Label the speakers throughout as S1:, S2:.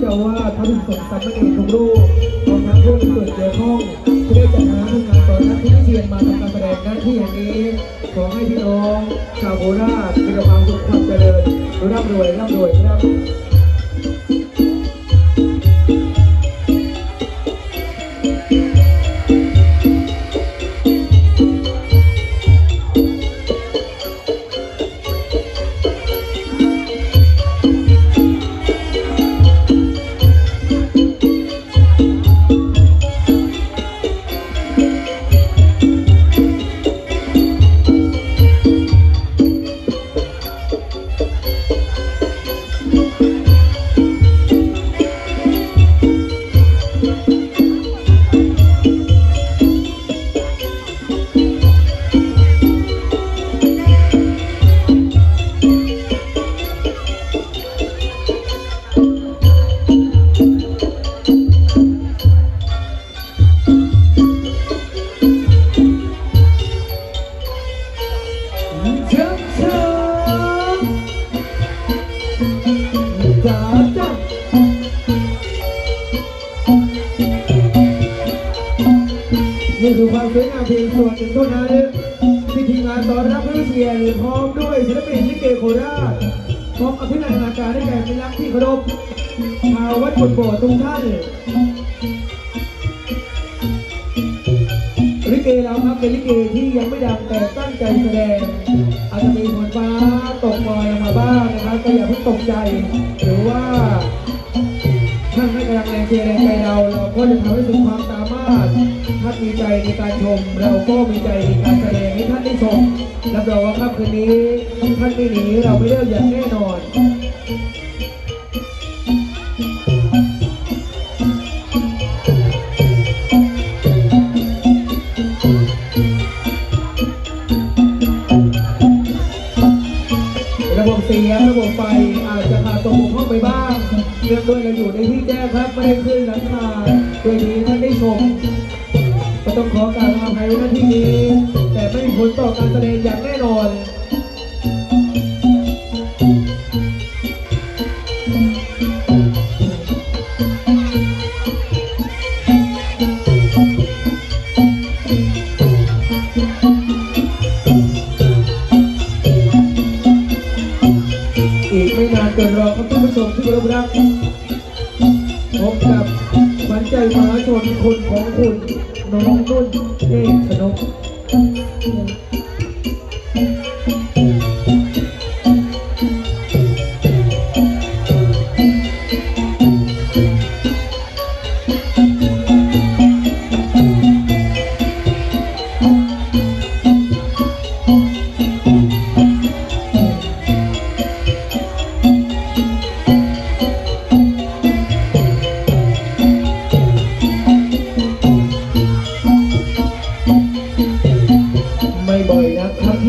S1: เจ้าว่าพระผู้ทรงสามเณรทุกรูปรวมทั้งผู้ที่เกิดเกี่ยวข้องที่ได้จัดหาผู้งานต่อนักที่เชียนมาทำการแสดงหน้าที่อย่างนี้ ขอให้พี่น้องชาวโคราชมีความสุขความเจริญร่ำรวยร่ำรวยครับ เพียงส่วนหนึ่งเท่านั้นพิธีงานต้อนรับพระเชียรพร้อมด้วยศิลปินลิเกโคราชพร้อมอภินันทนาการให้แก่เป็นรักที่เคารพชาววัดกุดโบสถ์ทุกท่านลิเกเราครับเป็นลิเกที่ยังไม่ดังแต่ตั้งใจแสดงอาจจะมีฝนฟ้าตกปล่อยลงมาบ้างนะครับก็อย่าเพิ่งตกใจ หรือว่าท่านให้กำลังแรงเชียร์แรงใจเราเราก็จะทำให้สุดความสา ท่านมีใจในการชม เราก็มีใจในการแสดงให้ท่านได้ชมรับรองว่าค่ำคืนนี้ท่านไม่หนีเราไม่เลิกอย่างแน่นอนระบบเสียงระบบไฟอาจจะขาดตกบกพร่องไปบ้างเนื่องด้วยเราอยู่ในที่แจ้งครับไม่ได้ขึ้นหลังคาโดยนี้ท่านได้ชม ต้องขอการอภัยไว้ณที่นี้ แต่ไม่มีผลต่อการแสดงอย่างแน่นอนอีกไม่นานเกินรอครับท่านผู้ชมที่เคารพรักพบกับขวัญใจมหาชนคนของคุณ น้องนุ่นเอกชนก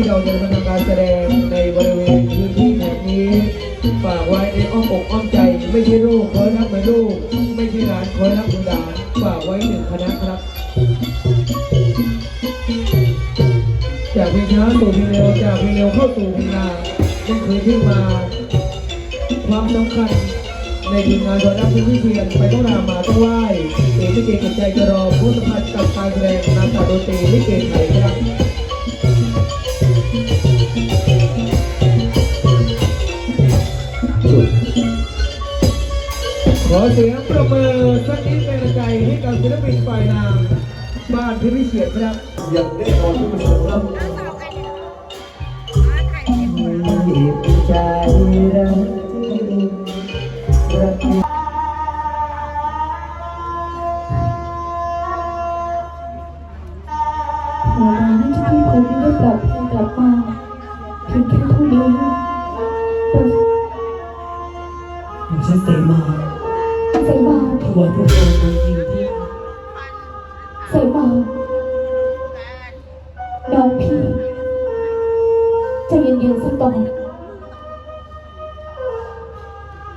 S1: ที่เราจะมาทำการแสดงในบริเวณพื้นที่แถบนี้ฝากไว้ในอ้อมอกอ้อมใจ ไม่ใช่ลูกคอยรักเหมือนลูก ไม่ใช่หลานคอยรักเหมือนหลานฝากไว้หนึ่งคณะครับ จากเพลงช้าสู่เพลงเร็วจากเพลงเร็วเข้าสู่เพลงนานนั่นคือที่มา ความสำคัญในทีมงานตอนรับที่วิเชียนไปต้องรามาต้องไหว้เอกลิเกกับใจจะรอผู้สัมผัสกับการแสดงนำจากดตรีลิเกไทยครับ อเสียงประเมินสักนิดเป็นกำลังใจให้กับศิลปินฝ่ายนางบ้านพิวิเชียนครับ
S2: อย่างแน่นอนที่มันสำคัญ
S1: ใจเรารัก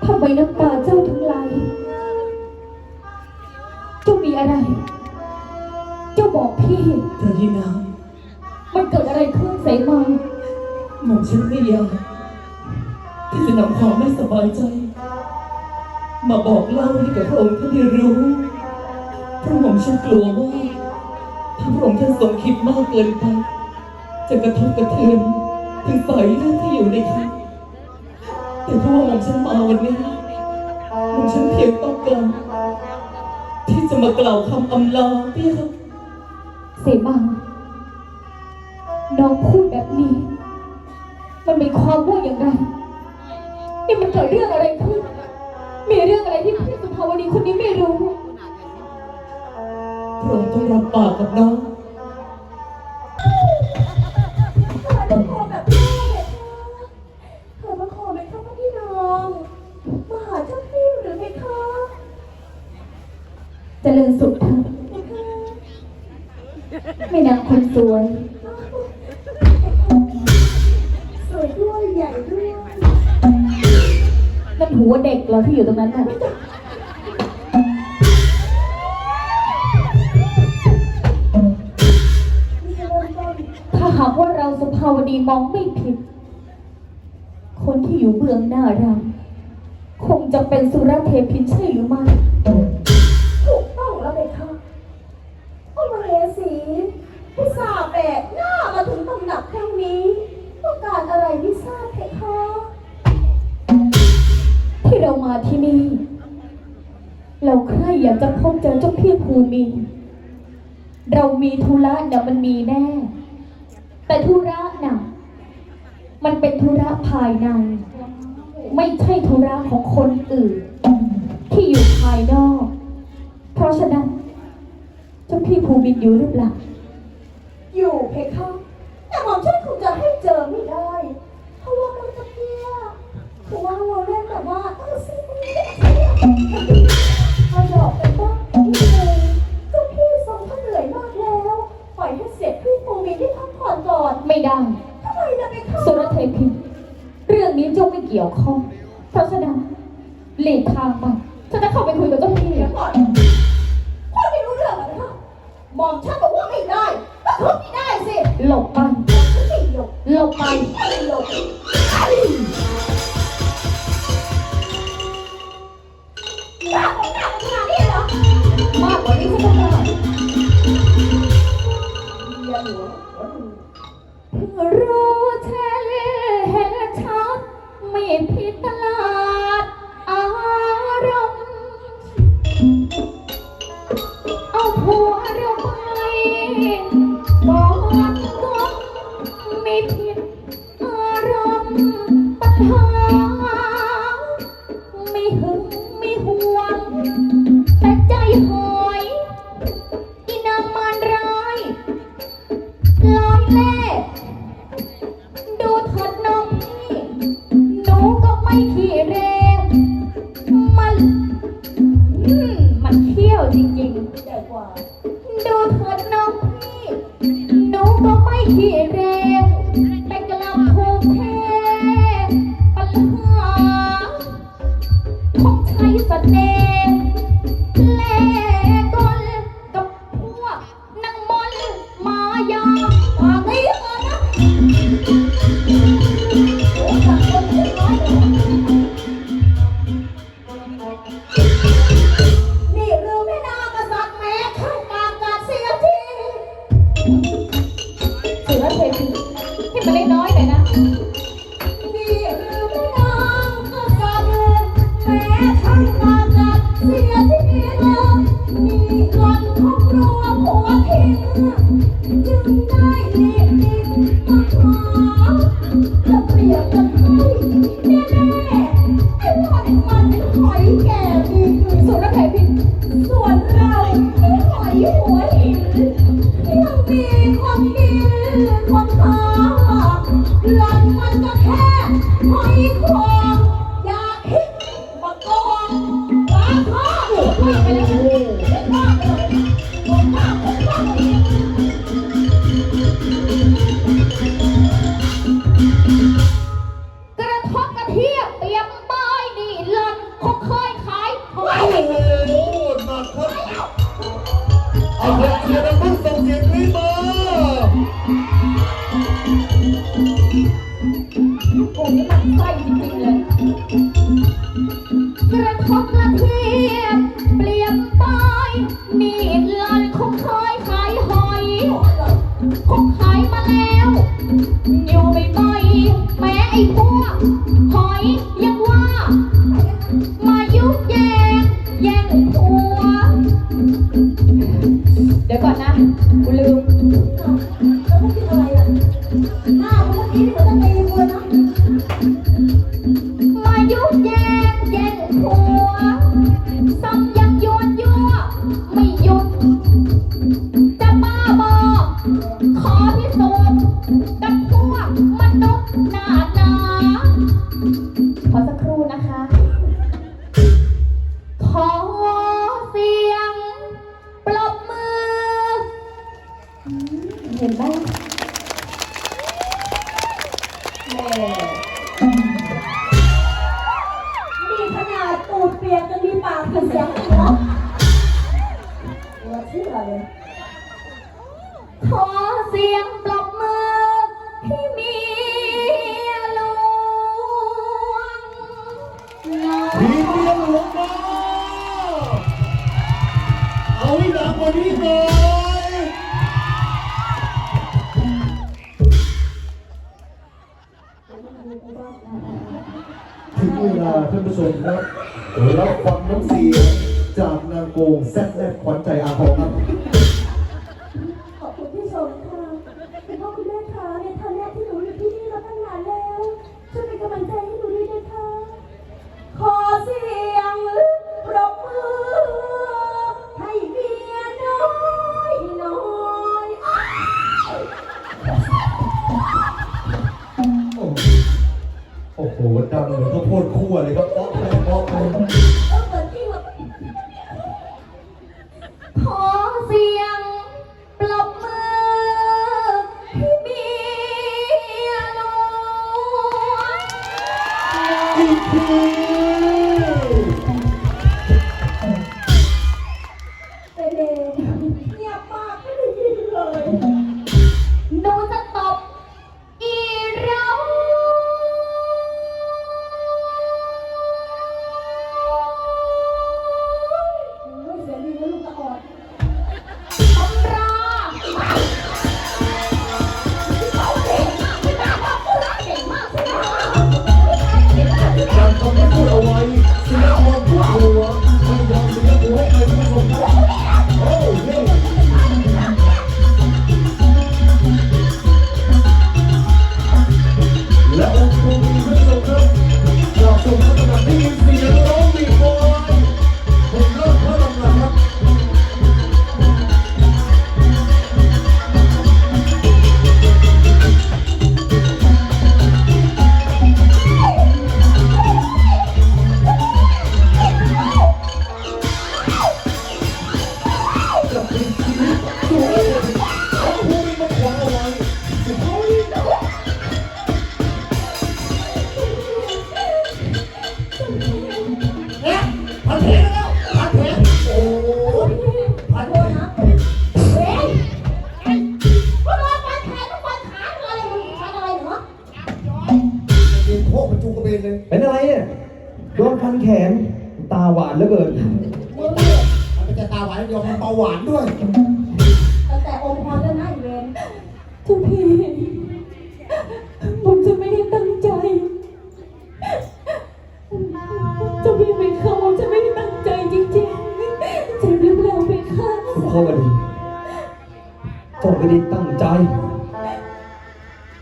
S3: ทำไมน้ำตาเจ้าถึงไหลเจ้ามีอะไร เจ้าบอกพี่
S2: เธอที่น้
S3: มันเกิดอะไรขึ้นเสมา
S2: หม่อมฉันไม่อยากที่จะนำความไม่สบายใจ มาบอกเล่าให้กับพระองค์ท่านได้รู้เพราะหม่อมฉันกลัวว่าถ้าพระองค์ท่านทรงคิดมากเกินไป จะกระทบกระเทือนถึงสายเลือดที่อยู่ในคัน แต่เพราะว่าหม่อมฉันมาวันนี้หม่อมฉันเพียงต้องการที่จะมากล่าวคำอำลาเพี่ครับ
S3: เสมาน้องพูดแบบนี้ มันมีความว่าอย่างไรนี่มันเกิดเรื่องอะไรขึ้น มีเรื่องอะไรที่พี่สุภาวดีคนนี้ไม่รู้
S2: พระองค์ต้องรับปากกับน้อง
S3: ไม่นางคนสวย สวยด้วยใหญ่ด้วยนั่นหัวเด็กเหรอที่อยู่ตรงนั้นน่ะถ้าหากว่าเราสุภาวดีมองไม่ผิด คนที่อยู่เบื้องหน้าเราคงจะเป็นสุรเทพินใช่หรือไม่
S4: มาที่
S3: นี่ เราใครอยากจะพบเจอเจ้าพี่ภูมินทร์เรามีธุระเนี่ยมันมีแน่ แต่ธุระน่ะ มันเป็นธุระภายใน ไม่ใช่ธุระของคนอื่น ที่อยู่ภายนอก เพราะฉะนั้น เจ้าพี่ภูมินอยู่หรือเปล่า
S4: อยู่เพคะ ไม่ได้ ทำไมนะเพคะ
S3: สุรเทพินเรื่องนี้เจ้าไม่เกี่ยวข้อง เพราะฉะนั้นหลีกทางไปฉันจะเข้าไปคุยกับเจ้าพี่
S4: เดี๋ยวก่อนพูดไม่รู้เรื่องเหรอคะหม่อมฉันบอกว่าไม่ได้ก็ทุบไม่ได้สิ
S3: หลบไป
S4: ไม่หลบ
S3: หลบไป
S4: ไม่หลบหน้าของหน้าขนาดนี้เหรอ
S3: มากกว่านี้ฉันก็ได้
S4: เรียนหัว
S3: รู้เช่เห็นชัดไม่ผิดตลาดอารมณ์เอาผัวเราไปบอกก็ไม่ผิดอารมณ์ปัญหาไม่หึงไม่ห่วงแต่ใจหอยอีนางมารร้ายลอยเล่ Thank you. ค่ห ถึ
S4: งเวลา
S3: ท่า
S4: นผู้
S5: ชม
S3: ค
S6: รั
S3: บรับ
S6: ฟัง
S3: น้อ
S4: งเสียงจากนางโกงแซ่บแน่
S6: บ
S4: ขวั
S3: ญใจอา
S4: ทองครับ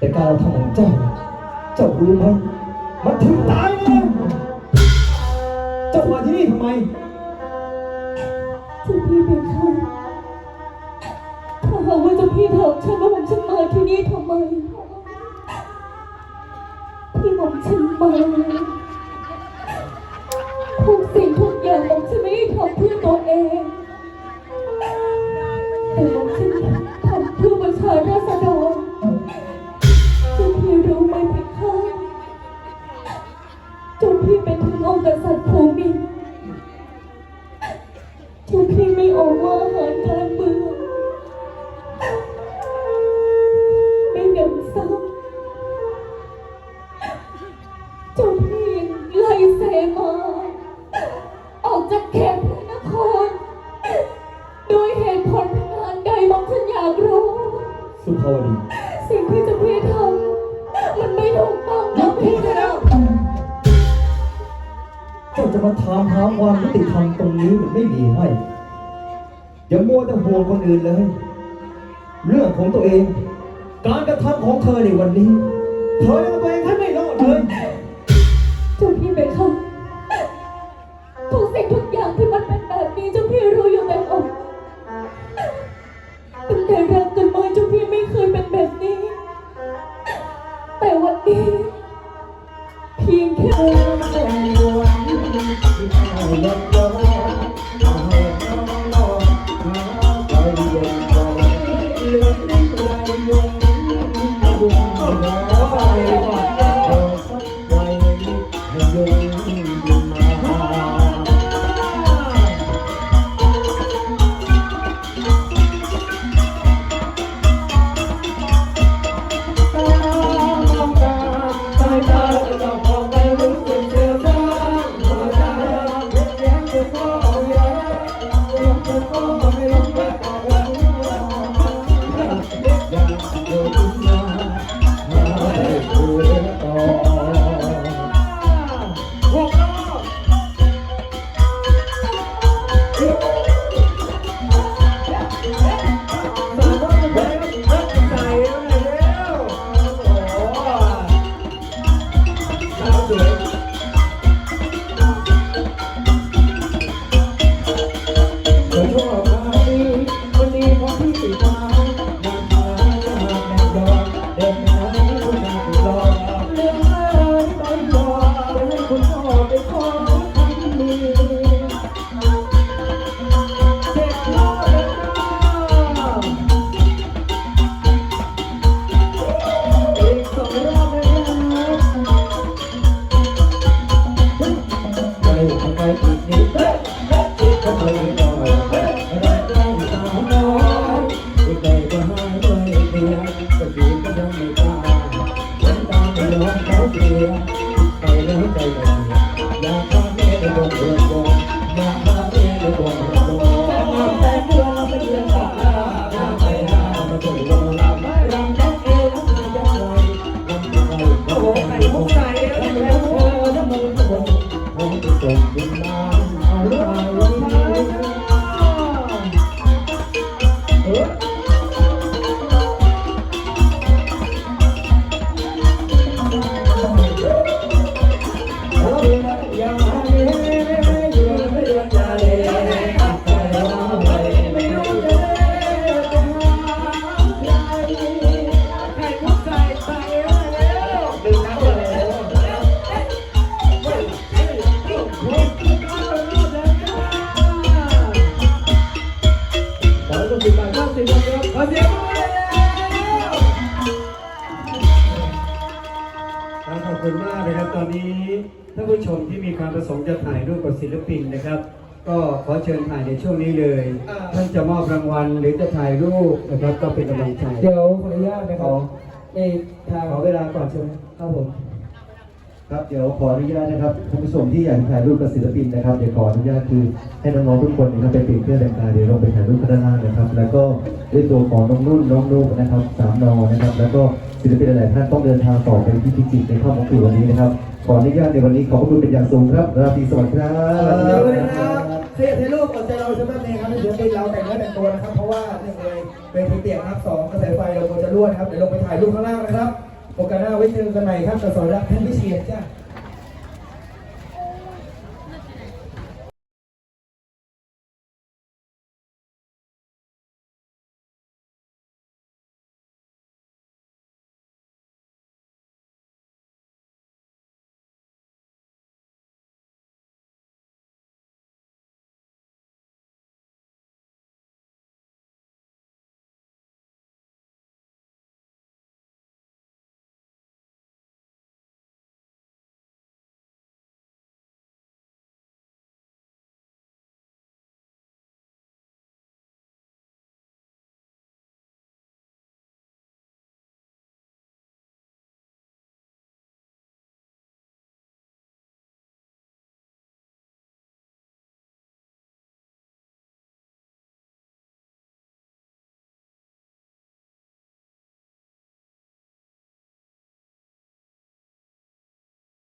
S4: แต่
S5: กา
S6: ร
S3: ทำ
S5: ของเจ้า เจ้ารู้ไหมมันถึงตายเลยเจ้ามาที่นี่ทำไม
S3: เจ้าพี่เป็นใครถ้าหากว่าเจ้าพี่ถามฉันว่าผมฉันมาที่นี่ทำไม พี่บอกฉันมาทุกสิ่งทุกอย่างบอกฉันไม่ได้ทำเพื่อตัวเองแต่ผมฉันทำเพื่อประชาชน Prasad Bhumi ทุก
S5: สิ่
S3: งทุกอ
S5: ย่าง
S3: ประ
S7: สงค์จะถ่ายรูปกับศิลปินนะครับ ก็ขอเชิญถ่ายในช่วงนี้เลยท่านจะมอบรางวัลหรือจะถ่ายรูปนะครับก็เป็นกำลังใจ
S1: เดี๋ยวขออนุญาตนะครับในทาง
S7: ขอเวลาก่อนใช่ไหม
S1: ครับผม
S5: ครับเดี๋ยวขออนุญาตนะครับท่านผู้ชมที่อยากถ่ายรูปกับศิลปินนะครับเดี๋ยวขออนุญาตคือให้น้องๆทุกคนนะครับไปเปลี่ยนเสื้อแต่งกายเดี๋ยวลงไปถ่ายรูปกันด้านล่างนะครับ แล้วก็ด้วยตัวของน้องนุ่นน้องนุกนะครับสามนอนะครับ แล้วก็ศิลปินหลายๆท่านต้องเดินทางต่อไปที่พิจิตรในค่ำของคืนวันนี้นะครับ ขออนุญาตในวันนี้ขอบพระคุณเป็นอย่างสูงครับ ราตรีสวัสดิ์ครั
S1: เออสวัสดีครับเสียถ่ายรูปอดใจเราใช่ไหมเองครับเดี๋ยวเป็นเราแต่งเนื้อแต่งตัวนะครับ เพราะว่าหนึ่งเลยเป็นทีเตียงครับสองกระแสไฟเราควรจะรั่วนะครับ เดี๋ยวลงไปถ่ายรูปข้างล่างนะครับ โอกาสหน้าไว้เจอกันใหม่ครับกับสอนรักท่านพิเชียรจ้า